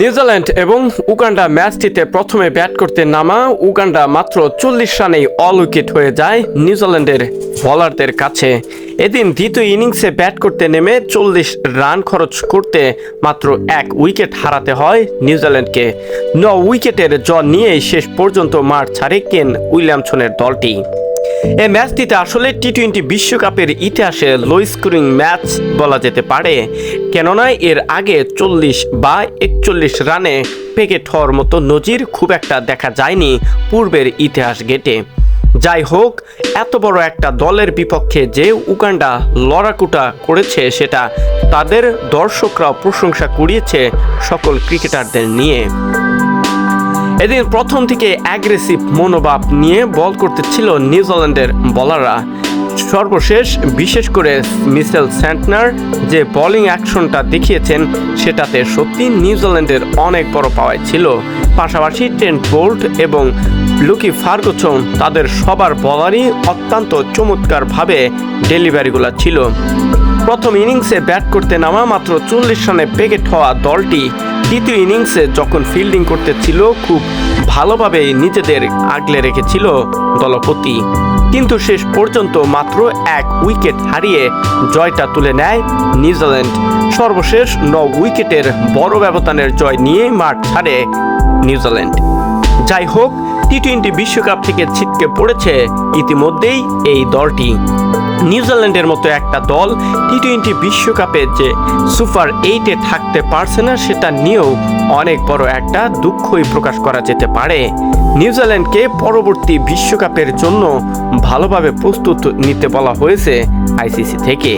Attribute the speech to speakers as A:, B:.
A: New Zealand এবং Uganda ম্যাচটিতে প্রথমে bat করতে নামা উগান্ডা মাত্র চল্লিশ রানেই অল উইকেট হয়ে যায় নিউজিল্যান্ডের বলারদের কাছে। এদিন দ্বিতীয় ইনিংসে ব্যাট করতে নেমে চল্লিশ রান খরচ করতে মাত্র এক উইকেট হারাতে হয় নিউজিল্যান্ডকে। ন উইকেটের জ্বর নিয়েই শেষ পর্যন্ত মাঠ ছাড়ে কেন উইলিয়ামসনের দলটি। এই ম্যাচটিতে আসলে টি টোয়েন্টি বিশ্বকাপের ইতিহাসে লো স্কোরিং ম্যাচ বলা যেতে পারে। কেননা এর আগে চল্লিশ বা একচল্লিশ রানে পেকেট হওয়ার মতো নজির খুব একটা দেখা যায়নি পূর্বের ইতিহাস গেটে। যাই হোক, এত বড় একটা দলের বিপক্ষে যে উগান্ডা লড়াকুটা করেছে সেটা তাদের দর্শকরাও প্রশংসা কুড়িয়েছে সকল ক্রিকেটারদের নিয়ে। এদিন প্রথম থেকে অ্যাগ্রেসিভ মনোভাব নিয়ে বল করতে ছিল নিউজিল্যান্ডের বলাররা। সর্বশেষ বিশেষ করে মিসেল স্যান্টনার যে বোলিং অ্যাকশনটা দেখিয়েছেন, সেটাতে সত্যি নিউজিল্যান্ডের অনেক বড় পাওয়াই ছিল। পাশাপাশি ট্রেন্ট বোল্ট এবং লুকি ফার্গুসন তাদের সবার বলারই অত্যন্ত চমৎকারভাবে ডেলিভারিগুলো ছিল। প্রথম ইনিংসে ব্যাট করতে নামা মাত্র চল্লিশ রানে পেকেট হওয়া দলটি দ্বিতীয় ইনিংসে যখন ফিল্ডিং করতেছিল খুব ভালোভাবে নিজেদের আগলে রেখেছিল দলপতি। কিন্তু শেষ পর্যন্ত মাত্র এক উইকেট হারিয়ে জয়টা তুলে নেয় নিউজিল্যান্ড। সর্বশেষ ন উইকেটের বড় ব্যবধানের জয় নিয়ে মাঠ ছাড়ে নিউজিল্যান্ড। যাই হোক টি টোয়েন্টি বিশ্বকাপ থেকে ছিটকে পড়েছে ইতিমধ্যেই এই দলটি। নিউজিল্যান্ডের মতো একটা দল টি টোয়েন্টি বিশ্বকাপে যে সুপার এইটে থাকতে পারছে না, সেটা নিয়েও অনেক বড় একটা দুঃখই প্রকাশ করা যেতে পারে। নিউজিল্যান্ডকে পরবর্তী বিশ্বকাপের জন্য ভালোভাবে প্রস্তুত নিতে বলা হয়েছে আইসিসি থেকে।